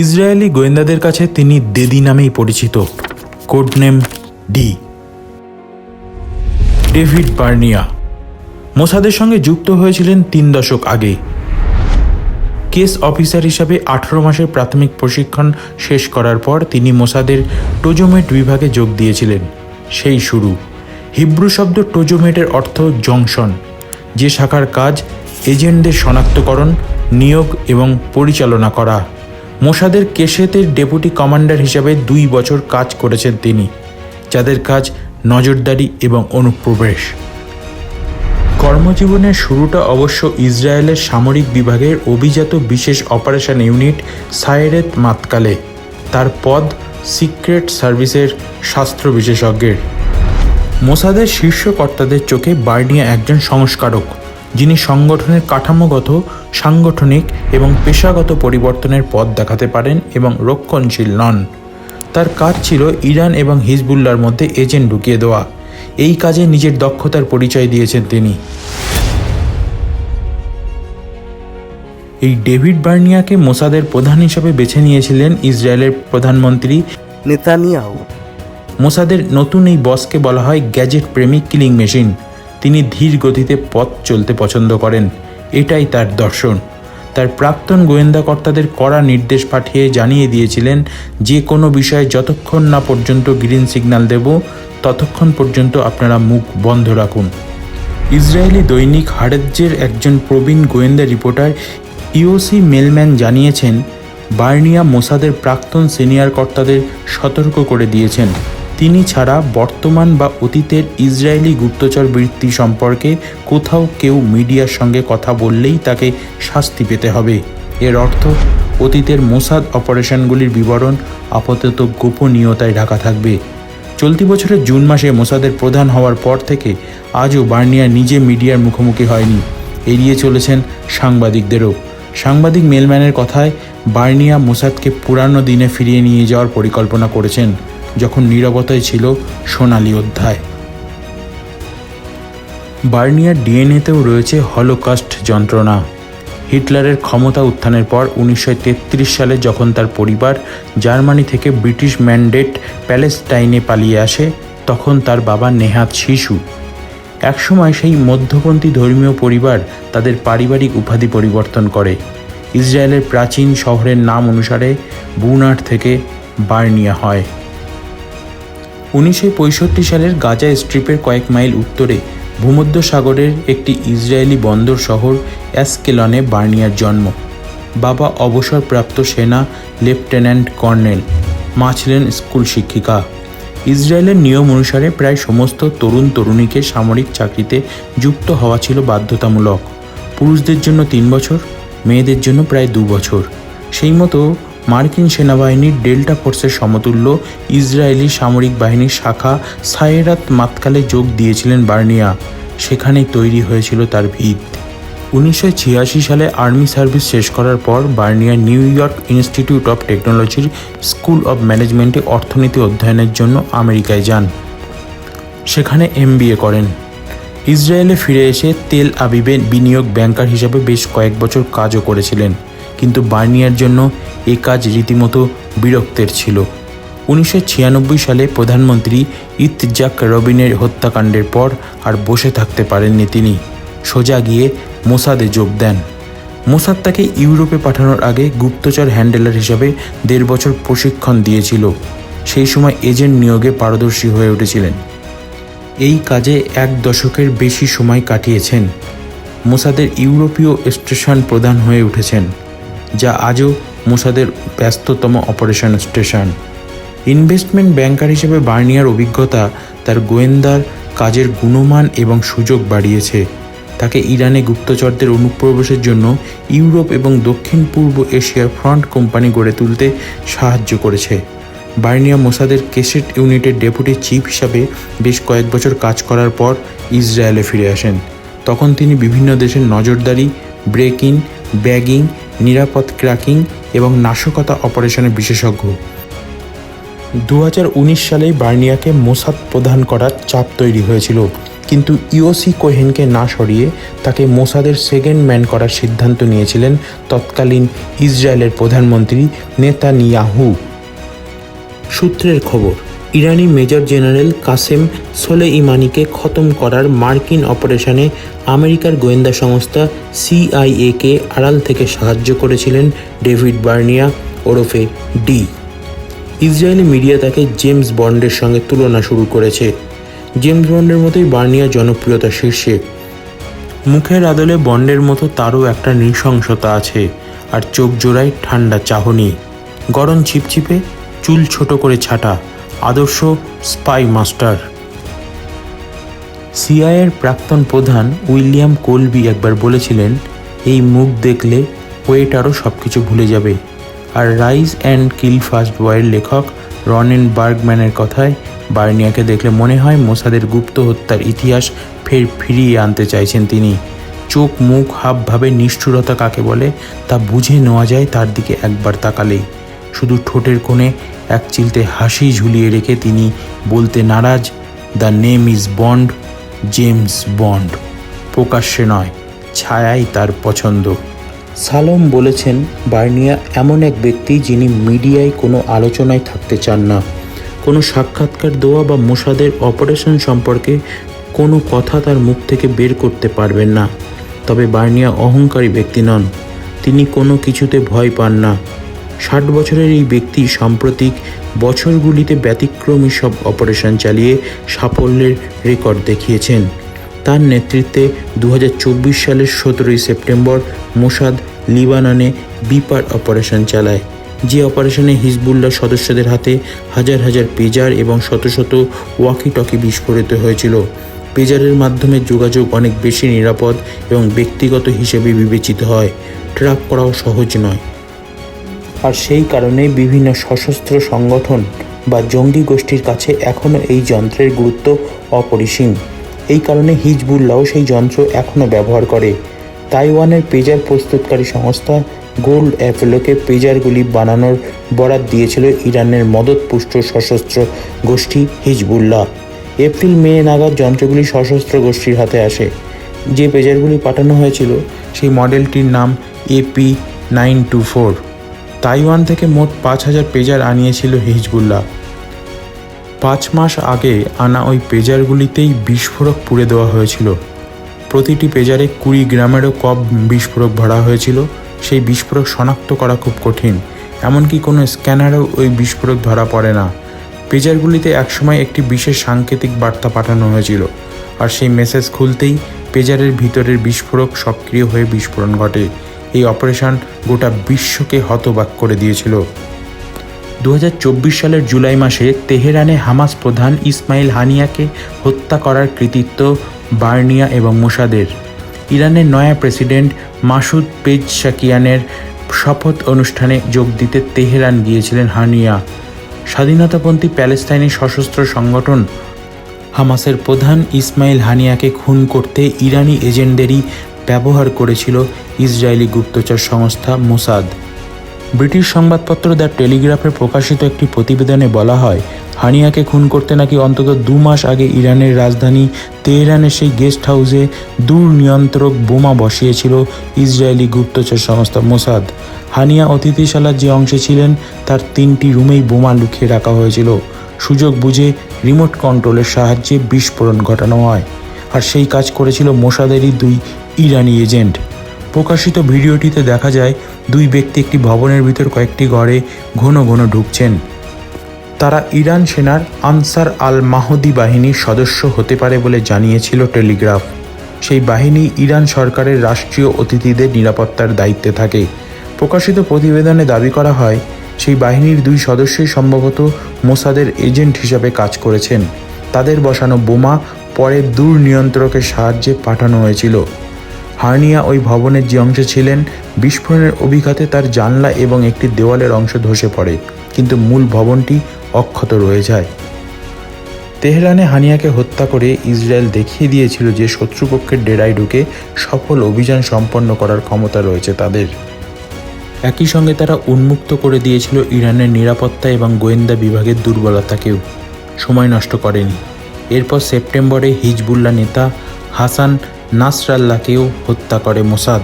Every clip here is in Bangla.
ইসরায়েলি গোয়েন্দাদের কাছে তিনি দেদি নামেই পরিচিত। Code name D. David Barnea. মোসাদের সঙ্গে যুক্ত হয়েছিলেন তিন দশক আগে। কেস অফিসার হিসাবে আঠারো মাসের প্রাথমিক প্রশিক্ষণ শেষ করার পর তিনি মোসাদের টোজোমেট বিভাগে যোগ দিয়েছিলেন। সেই শুরু। হিব্রু শব্দ টোজোমেটের অর্থ জংশন, যে শাখার কাজ এজেন্টদের শনাক্তকরণ, নিয়োগ এবং পরিচালনা করা। মোসাদের কেশেতের ডেপুটি কমান্ডার হিসাবে দুই বছর কাজ করেছেন তিনি, যাদের কাজ নজরদারি এবং অনুপ্রবেশ। কর্মজীবনের শুরুটা অবশ্য ইসরায়েলের সামরিক বিভাগের অভিজাত বিশেষ অপারেশন ইউনিট সায়েরেত মাতকালে, তার পদ সিক্রেট সার্ভিসের শাস্ত্র বিশেষজ্ঞের। মোসাদের শীর্ষ কর্তাদের চোখে বার্নিয়া একজন সংস্কারক। যিনি সংগঠনের কাঠামোগত, সাংগঠনিক এবং পেশাগত পরিবর্তনের পথ দেখাতে পারেন এবং রক্ষণশীল নন। তার কাজ ছিল ইরান এবং হিজবুল্লার মধ্যে এজেন্ট ঢুকিয়ে দেওয়া। এই কাজে নিজের দক্ষতার পরিচয় দিয়েছেন তিনি। এই ডেভিড বার্নিয়াকে মোসাদের প্রধান হিসাবে বেছে নিয়েছিলেন ইসরায়েলের প্রধানমন্ত্রী নেতানিয়াহু। মোসাদের নতুন এই বসকে বলা হয় গ্যাজেট প্রেমিক কিলিং মেশিন। তিনি ধীর গতিতে পথ চলতে পছন্দ করেন। এটাই তার দর্শন। তার প্রাক্তন গোয়েন্দা কর্তাদের কড়া নির্দেশ পাঠিয়ে জানিয়ে দিয়েছিলেন, যে কোনো বিষয়ে যতক্ষণ না পর্যন্ত গ্রিন সিগন্যাল দেব, ততক্ষণ পর্যন্ত আপনারা মুখ বন্ধ রাখুন। ইসরায়েলি দৈনিক হারেজ্জের একজন প্রবীণ গোয়েন্দা রিপোর্টার ইওসি মেলম্যান জানিয়েছেন, বার্নিয়া মোসাদের প্রাক্তন সিনিয়র কর্তাদের সতর্ক করে দিয়েছেন। তিনি ছাড়া বর্তমান বা অতীতের ইসরায়েলি গুপ্তচর বৃত্তি সম্পর্কে কোথাও কেউ মিডিয়ার সঙ্গে কথা বললেই তাকে শাস্তি পেতে হবে। এর অর্থ, অতীতের মোসাদ অপারেশনগুলির বিবরণ আপাতত গোপনীয়তায় ঢাকা থাকবে। চলতি বছরের জুন মাসে মোসাদের প্রধান হওয়ার পর থেকে আজও বার্নিয়া নিজে মিডিয়ার মুখোমুখি হয়নি। এড়িয়ে চলেছেন সাংবাদিকদেরও। সাংবাদিক মেলম্যানের কথায়, বার্নিয়া মোসাদকে পুরানো দিনে ফিরিয়ে নিয়ে যাওয়ার পরিকল্পনা করেছেন। যখন নীরবতায় ছিল সোনালী অধ্যায়। বার্নিয়ার ডিএনএতেও রয়েছে হলোকাস্ট যন্ত্রণা। হিটলারের ক্ষমতা উত্থানের পর উনিশশো তেত্রিশ সালে যখন তার পরিবার জার্মানি থেকে ব্রিটিশ ম্যান্ডেট প্যালেস্টাইনে পালিয়ে আসে, তখন তার বাবা নেহাত শিশু। একসময় সেই মধ্যপন্থী ধর্মীয় পরিবার তাদের পারিবারিক উপাধি পরিবর্তন করে। ইসরায়েলের প্রাচীন শহরের নাম অনুসারে বুনার থেকে বার্নিয়া হয়। উনিশশো পঁয়ষট্টি সালের গাজা স্ট্রিপের কয়েক মাইল উত্তরে ভূমধ্য সাগরের একটি ইসরায়েলি বন্দর শহর অ্যাসকেলনে বার্নিয়ার জন্ম। বাবা অবসরপ্রাপ্ত সেনা লেফটেন্যান্ট কর্নেল, মা ছিলেন স্কুল শিক্ষিকা। ইসরায়েলের নিয়ম অনুসারে প্রায় সমস্ত তরুণ তরুণীকে সামরিক চাকরিতে যুক্ত হওয়া ছিল বাধ্যতামূলক। পুরুষদের জন্য তিন বছর, মেয়েদের জন্য প্রায় দু বছর। সেই মতো মার্কিন সেনাবাহিনীর ডেল্টা ফোর্সের সমতুল্য ইসরায়েলি সামরিক বাহিনীর শাখা সায়েরাত মাতকালে যোগ দিয়েছিলেন বার্নিয়া। সেখানেই তৈরি হয়েছিল তার ভিত। উনিশশো ছিয়াশি সালে আর্মি সার্ভিস শেষ করার পর Barnea New York institute of টেকনোলজির স্কুল অব ম্যানেজমেন্টে অর্থনীতি অধ্যয়নের জন্য আমেরিকায় যান। সেখানে এমবিএ করেন। ইসরায়েলে ফিরে এসে তেল আবিবে বিনিয়োগ ব্যাংকার হিসাবে বেশ কয়েক বছর কাজও করেছিলেন। কিন্তু বার্নিয়ার জন্য এ কাজ রীতিমতো বিরক্তের ছিল। উনিশশো ছিয়ানব্বই সালে প্রধানমন্ত্রী ইতজাক রবিনের হত্যাকাণ্ডের পর আর বসে থাকতে পারেননি তিনি। সোজা গিয়ে মোসাদে যোগ দেন। মোসাদ তাকে ইউরোপে পাঠানোর আগে গুপ্তচর হ্যান্ডেলার হিসাবে দেড় বছর প্রশিক্ষণ দিয়েছিল। সেই সময় এজেন্ট নিয়োগে পারদর্শী হয়ে উঠেছিলেন। এই কাজে এক দশকের বেশি সময় কাটিয়েছেন। মোসাদের ইউরোপীয় স্টেশন প্রধান হয়ে উঠেছেন। যা আজও মোসাদের ব্যস্ততম অপারেশন স্টেশন। ইনভেস্টমেন্ট ব্যাংকার হিসেবে বার্নিয়ার অভিজ্ঞতা তার গোয়েন্দার কাজের গুণমান এবং সুযোগ বাড়িয়েছে। তাকে ইরানে গুপ্তচরদের অনুপ্রবেশের জন্য ইউরোপ এবং দক্ষিণ পূর্ব এশিয়ার ফ্রন্ট কোম্পানি গড়ে তুলতে সাহায্য করেছে। বার্নিয়া মোসাদের কেসেট ইউনিটের ডেপুটি চিফ হিসাবে বেশ কয়েক বছর কাজ করার পর ইসরায়েলে ফিরে আসেন। তখন তিনি বিভিন্ন দেশের নজরদারি ব্রেক ইন ব্যাগিং নিরাপদ ক্র্যাকিং এবং নাশকতা অপারেশনের বিশেষজ্ঞ। দু হাজার উনিশ সালেই বার্নিয়াকে মোসাদ প্রদান করার চাপ তৈরি হয়েছিল, কিন্তু ইওসি কোহেনকে না সরিয়ে তাকে মোসাদের সেকেন্ড ম্যান করার সিদ্ধান্ত নিয়েছিলেন তৎকালীন ইসরায়েলের প্রধানমন্ত্রী নেতানিয়াহু। সূত্রের খবর ইরানি মেজর জেনারেল কাসেম সোলেইমানিকে খতম করার মার্কিন অপারেশনে আমেরিকার গোয়েন্দা সংস্থা সিআইএকে আড়াল থেকে সাহায্য করেছিলেন ডেভিড বার্নিয়া ওরফে ডি। ইসরায়েলি মিডিয়া তাকে জেমস বন্ডের সঙ্গে তুলনা শুরু করেছে। জেমস বন্ডের মতোই বার্নিয়া জনপ্রিয়তা শীর্ষে। মুখের আদলে বন্ডের মতো তারও একটা নৃশংসতা আছে, আর চোখ জোড়ায় ঠান্ডা চাহনি। গরম ছিপছিপে চুল ছোট করে ছাটা আদর্শ স্পাই মাস্টার। সিআইয়ের প্রাক্তন প্রধান উইলিয়াম কোলবি একবার বলেছিলেন, এই মুখ দেখলে ওয়েটারও সব কিছু ভুলে যাবে। আর রাইজ অ্যান্ড কিল ফার্স্ট বয়ের লেখক রনেন বার্গম্যানের কথায়, বার্নিয়াকে দেখলে মনে হয় মোসাদের গুপ্ত হত্যার ইতিহাস ফের ফিরিয়ে আনতে চাইছেন তিনি। চোখ মুখ হাবভাবে নিষ্ঠুরতা কাকে বলে তা বুঝে নেওয়া যায় তার দিকে একবার তাকালেই। শুধু ঠোঁটের কোণে এক চিলতে হাসি ঝুলিয়ে রেখে তিনি বলতে নারাজ the name is Bond James Bond প্রকাশ্যে নয়, ছায়াই তার পছন্দ। সালম বলেছেন, বার্নিয়া এমন এক ব্যক্তি যিনি মিডিয়ায় কোনো আলোচনায় থাকতে চান না। কোনো সাক্ষাৎকার দেওয়া বা মোসাদের অপারেশন সম্পর্কে কোনো কথা তার মুখ থেকে বের করতে পারবেন না। তবে বার্নিয়া অহংকারী ব্যক্তি নন। তিনি কোনো কিছুতে ভয় পান না। ষাট বছরের এই ব্যক্তি সাম্প্রতিক বছরগুলিতে ব্যতিক্রমী সব অপারেশন চালিয়ে সাফল্যের রেকর্ড দেখিয়েছেন। তার নেতৃত্বে দু হাজার চব্বিশ সালের সতেরোই সেপ্টেম্বর মোসাদ লিবাননে বিপার অপারেশন চালায়। যে অপারেশনে হিজবুল্লাহ সদস্যদের হাতে হাজার হাজার পেজার এবং শত শত ওয়াকি টকি বিস্ফোরিত হয়েছিল। পেজারের মাধ্যমে যোগাযোগ অনেক বেশি নিরাপদ এবং ব্যক্তিগত হিসেবে বিবেচিত হয়। ট্র্যাক করাও সহজ নয়। আর সেই কারণে বিভিন্ন সশস্ত্র সংগঠন বা জঙ্গি গোষ্ঠীর কাছে এখনও এই যন্ত্রের গুরুত্ব অপরিসীম। এই কারণে হিজবুল্লাহ সেই যন্ত্র এখনও ব্যবহার করে। তাইওয়ানের পেজার প্রস্তুতকারী সংস্থা গোল্ড অ্যাপেলোকে পেজারগুলি বানানোর বরাত দিয়েছিল ইরানের মদতপুষ্ট সশস্ত্র গোষ্ঠী হিজবুল্লাহ। এপ্রিল, মে নাগাদ যন্ত্রগুলি সশস্ত্র গোষ্ঠীর হাতে আসে। যে পেজারগুলি পাঠানো হয়েছিল, সেই মডেলটির নাম AP nine two four. Taiwan থেকে মোট পাঁচ হাজার পেজার আনিয়েছিল হিজবুল্লাহ। পাঁচ মাস আগে আনা ওই পেজারগুলিতেই বিস্ফোরক পুড়ে দেওয়া হয়েছিল। প্রতিটি পেজারে কুড়ি গ্রামেরও কম বিস্ফোরক ভরা হয়েছিল। সেই বিস্ফোরক শনাক্ত করা খুব কঠিন, এমনকি কোনো স্ক্যানারেও ওই বিস্ফোরক ধরা পড়ে না। পেজারগুলিতে একসময় একটি বিশেষ সাংকেতিক বার্তা পাঠানো হয়েছিল, আর সেই মেসেজ খুলতেই পেজারের ভিতরের বিস্ফোরক সক্রিয় হয়ে বিস্ফোরণ ঘটে। এই অপারেশন গোটা বিশ্বকে হতবাক করে দিয়েছিল। দু হাজার চব্বিশ সালের জুলাই মাসে তেহরানে হামাস প্রধান ইসমাইল হানিয়াকে হত্যা করার কৃতিত্ব বার্নিয়া এবং মোসাদের। ইরানের নয়া প্রেসিডেন্ট মাসুদ পেজশাকিয়ানের শপথ অনুষ্ঠানে যোগ দিতে তেহরান গিয়েছিলেন হানিয়া। স্বাধীনতাপন্থী প্যালেস্তাইনি সশস্ত্র সংগঠন হামাসের প্রধান ইসমাইল হানিয়াকে খুন করতে ইরানি এজেন্টদেরই ব্যবহার করেছিল ইসরায়েলি গুপ্তচর সংস্থা মোসাদ। ব্রিটিশ সংবাদপত্র দ্য টেলিগ্রাফে প্রকাশিত একটি প্রতিবেদনে বলা হয়, হানিয়াকে খুন করতে নাকি অন্তত দু মাস আগে ইরানের রাজধানী তেহরানের সেই গেস্ট হাউসে দূর নিয়ন্ত্রক বোমা বসিয়েছিল ইসরায়েলি গুপ্তচর সংস্থা মোসাদ। হানিয়া অতিথিশালার যে অংশে ছিলেন, তার তিনটি রুমেই বোমা লুকিয়ে রাখা হয়েছিল। সুযোগ বুঝে রিমোট কন্ট্রোলের সাহায্যে বিস্ফোরণ ঘটানো হয়। আর সেই কাজ করেছিল মোসাদেরই দুই ইরানি এজেন্ট। প্রকাশিত ভিডিওটিতে দেখা যায়, দুই ব্যক্তি একটি ভবনের ভিতর কয়েকটি ঘরে ঘন ঘন ঢুকছেন। তারা ইরান সেনার আনসার আল মাহদি বাহিনীর সদস্য হতে পারে বলে জানিয়েছিল টেলিগ্রাফ। সেই বাহিনী ইরান সরকারের রাষ্ট্রীয় অতিথিদের নিরাপত্তার দায়িত্বে থাকে। প্রকাশিত প্রতিবেদনে দাবি করা হয়, সেই বাহিনীর দুই সদস্যই সম্ভবত মোসাদের এজেন্ট হিসাবে কাজ করেছেন। তাদের বসানো বোমা পরে দূর নিয়ন্ত্রকের সাহায্যে পাঠানো হয়েছিল। হার্নিয়া ওই ভবনের যে অংশে ছিলেন, বিস্ফোরণের অভিঘাতে তার জানলা এবং একটি দেওয়ালের অংশ ধসে পড়ে, কিন্তু মূল ভবনটি অক্ষত রয়ে যায়। তেহরানে হানিয়াকে হত্যা করে ইসরায়েল দেখিয়ে দিয়েছিল যে শত্রুপক্ষের ডেরায় ঢুকে সফল অভিযান সম্পন্ন করার ক্ষমতা রয়েছে তাদের। একই সঙ্গে তারা উন্মুক্ত করে দিয়েছিল ইরানের নিরাপত্তা এবং গোয়েন্দা বিভাগের দুর্বলতাকেও। সময় নষ্ট করেনি। এরপর সেপ্টেম্বরে হিজবুল্লাহ নেতা হাসান নাসরাল্লাহকেও হত্যা করে মোসাদ।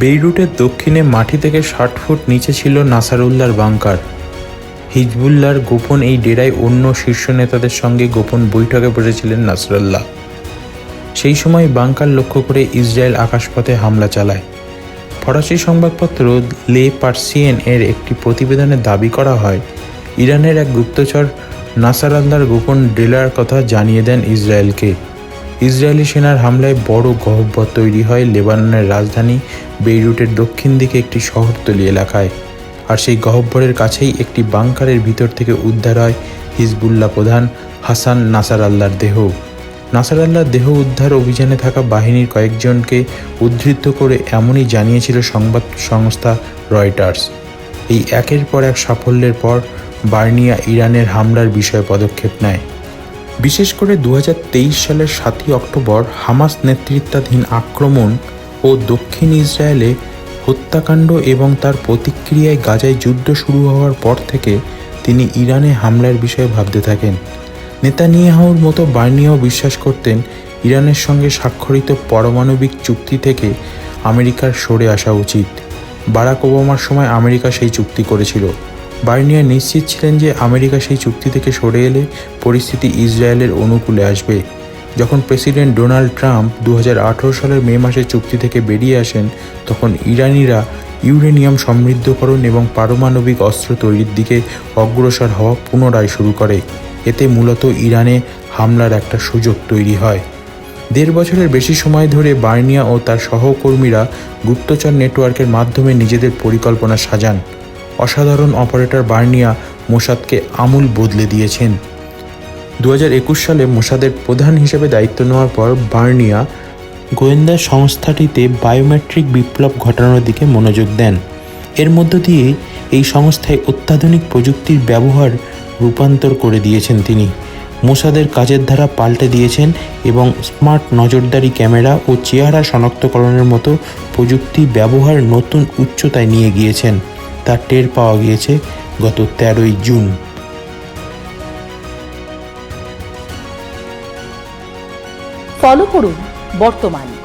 বেইরুটের দক্ষিণে মাটি থেকে ষাট ফুট নিচে ছিল নাসারুল্লাহর বাংকার। হিজবুল্লাহর গোপন এই ডেরায় অন্য শীর্ষ নেতাদের সঙ্গে গোপন বৈঠকে বসেছিলেন নাসরাল্লাহ। সেই সময় বাংকার লক্ষ্য করে ইসরায়েল আকাশপথে হামলা চালায়। ফরাসি সংবাদপত্র লে পার্সিয়েন এর একটি প্রতিবেদনে দাবি করা হয়, ইরানের এক গুপ্তচর নাসার আল্লাহর গোপন ডেলার কথা জানিয়ে দেন ইসরায়েলকে। ইসরায়েলি সেনার হামলায় বড় গহ্বর তৈরি হয় লেবাননের রাজধানী বেইরুটের দক্ষিণ দিকে একটি শহরতলি এলাকায়। আর সেই গহ্বরের কাছেই একটি বাংকারের ভিতর থেকে উদ্ধার হয় হিজবুল্লাহ প্রধান হাসান নাসার আল্লাহর দেহ। নাসার আল্লাহর দেহ উদ্ধার অভিযানে থাকা বাহিনীর কয়েকজনকে উদ্ধৃত করে এমনই জানিয়েছিল সংবাদ সংস্থা রয়টার্স। এই একের পর এক সাফল্যের পর বার্নিয়া ইরানের হামলার বিষয়ে পদক্ষেপ নেয়। বিশেষ করে দু হাজার তেইশ সালের সাতই অক্টোবর হামাস নেতৃত্বাধীন আক্রমণ ও দক্ষিণ ইসরায়েলে হত্যাকাণ্ড এবং তার প্রতিক্রিয়ায় গাজায় যুদ্ধ শুরু হওয়ার পর থেকে তিনি ইরানে হামলার বিষয়ে ভাবতে থাকেন। নেতানিয়াহুর মতো বার্নিয়াও বিশ্বাস করতেন ইরানের সঙ্গে স্বাক্ষরিত পারমাণবিক চুক্তি থেকে আমেরিকার সরে আসা উচিত। বারাক ওবামার সময় আমেরিকা সেই চুক্তি করেছিল। বার্নিয়া নিশ্চিত ছিলেন যে আমেরিকা সেই চুক্তি থেকে সরে এলে পরিস্থিতি ইসরায়েলের অনুকূলে আসবে। যখন প্রেসিডেন্ট ডোনাল্ড ট্রাম্প দু হাজার আঠেরো সালের মে মাসে চুক্তি থেকে বেরিয়ে আসেন, তখন ইরানিরা ইউরেনিয়াম সমৃদ্ধকরণ এবং পারমাণবিক অস্ত্র তৈরির দিকে অগ্রসর হওয়া পুনরায় শুরু করে। এতে মূলত ইরানে হামলার একটা সুযোগ তৈরি হয়। দেড় বছরের বেশি সময় ধরে বার্নিয়া ও তার সহকর্মীরা গুপ্তচর নেটওয়ার্কের মাধ্যমে নিজেদের পরিকল্পনা সাজান। অসাধারণ অপারেটর বার্নিয়া মোসাদকে আমূল বদলে দিয়েছেন। দু একুশ সালে মোসাদের প্রধান হিসেবে দায়িত্ব নেওয়ার পর বার্নিয়া গোয়েন্দা সংস্থাটিতে বায়োমেট্রিক বিপ্লব ঘটানোর দিকে মনোযোগ দেন। এর মধ্য দিয়ে এই সংস্থায় অত্যাধুনিক প্রযুক্তির ব্যবহার রূপান্তর করে দিয়েছেন তিনি। মোসাদের কাজের ধারা পাল্টে দিয়েছেন এবং স্মার্ট নজরদারি ক্যামেরা ও চেহারা শনাক্তকরণের মতো প্রযুক্তি ব্যবহার নতুন উচ্চতায় নিয়ে গিয়েছেন। তার টের পাওয়া গিয়েছে গত তেরোই জুন। ফলো করুন বর্তমান।